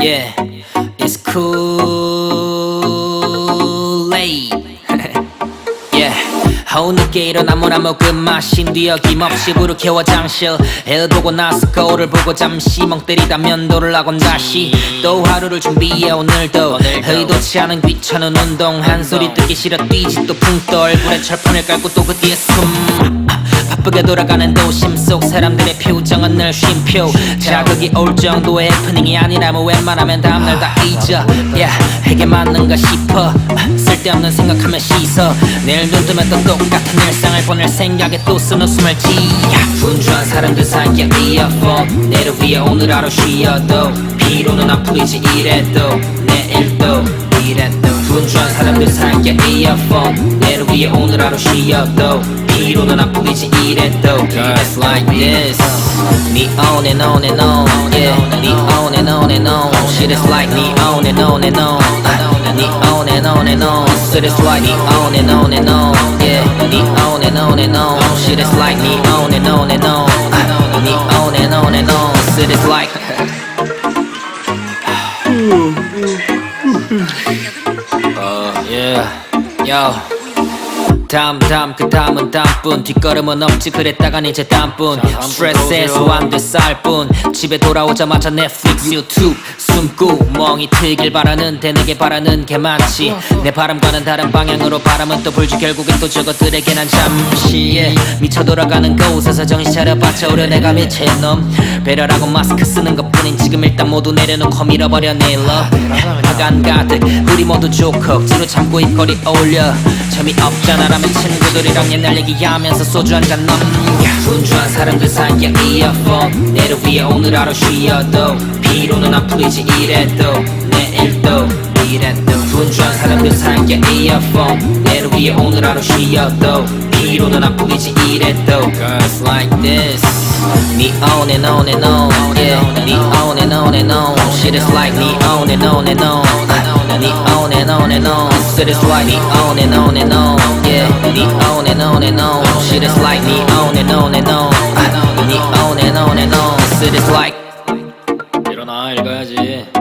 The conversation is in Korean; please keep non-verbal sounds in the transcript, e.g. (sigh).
Yeah, it's cool (laughs) yeah. 허우 늦게 일어나 뭐나 먹은 맛인 뒤 어 김없이 불을 켜워 장실. 해보고 나서 거울을 보고 잠시 멍 때리다 면도를 하곤 다시 또 하루를 준비해 오늘도 의도치 않은 귀찮은 운동. 한 소리 듣기 싫어 뛰지 또 붕떠 얼굴에 철판을 깔고 또 그 뒤에 숨 바쁘게 돌아가는 도심 속 사람들의 표정은 늘 쉼표. 자극이 올 정도의 해프닝이 아니라면 웬만하면 다음날 다 잊어. Yeah, 이게 맞는가 싶어. 쓸데없는 생각하면 씻어. 내일 눈 뜨면 또 똑같은 일상을 보낼 생각에 또 쓰는 숨을 지야 분주한 사람들 사이에 이어폰 내를 위해 오늘 하루 쉬어도 피로는 안 풀리지 이래도. 내일도 이래도. 분주한 사람들 사이에 이어폰 내를 위해 오늘 하루 쉬어도 피로는 안 풀리지 이래도 It's like this 네 on and on and on yeah 네 on and on and on Shit is like 네 on and on and on 네 on and on and on Shit is like 네 on and on and on yeah 네 on and on and on Shit is like 네 on and on and on 네 on and on and on Shit is like (laughs) Yeah, yo. 다음 다음 그 다음은 다음뿐. 뒷걸음은 없지 그랬다간 이제 다음뿐 스트레스에 소환돼 쌀뿐. 집에 돌아오자마자 넷플릭스 유튜브 숨고 멍이 트길 바라는데 내게 바라는 게 많지. 내 바람과는 다른 방향으로 바람은 또 불지. 결국엔 또 저것들에게 난 잠시 예, 미쳐 돌아가는 곳에서 정신 차려봤자 오려 내가 미친놈 배려라고 마스크 쓰는 것뿐인 지금 일단 모두 내려놓고 밀어버려 내일러 화간 가득 우리 모두 좋고 억지로 참고 입거리 어울려. 재미없잖아 라면 친구들이랑 옛날 얘기하면서 소주 한잔 넘겨 분주한 사람들 사이에 이어폰 내를 위해 오늘 하루 쉬어도 피로는 안 풀리지 이래도. 내일도 이래도 분주한 사람들 사이에 이어폰 내를 위해 오늘 하루 쉬어도 피로는 안 풀리지 이래도. Girls like this 네 on and on and on yeah 네 on and on and on Shit is like 네 on and on and on 네 on and on and on Shit is like 네 on and on and on yeah 네 on and on and on Shit is like 네 on and on and on 네 on and on and on Shit is like 일어나 읽어야지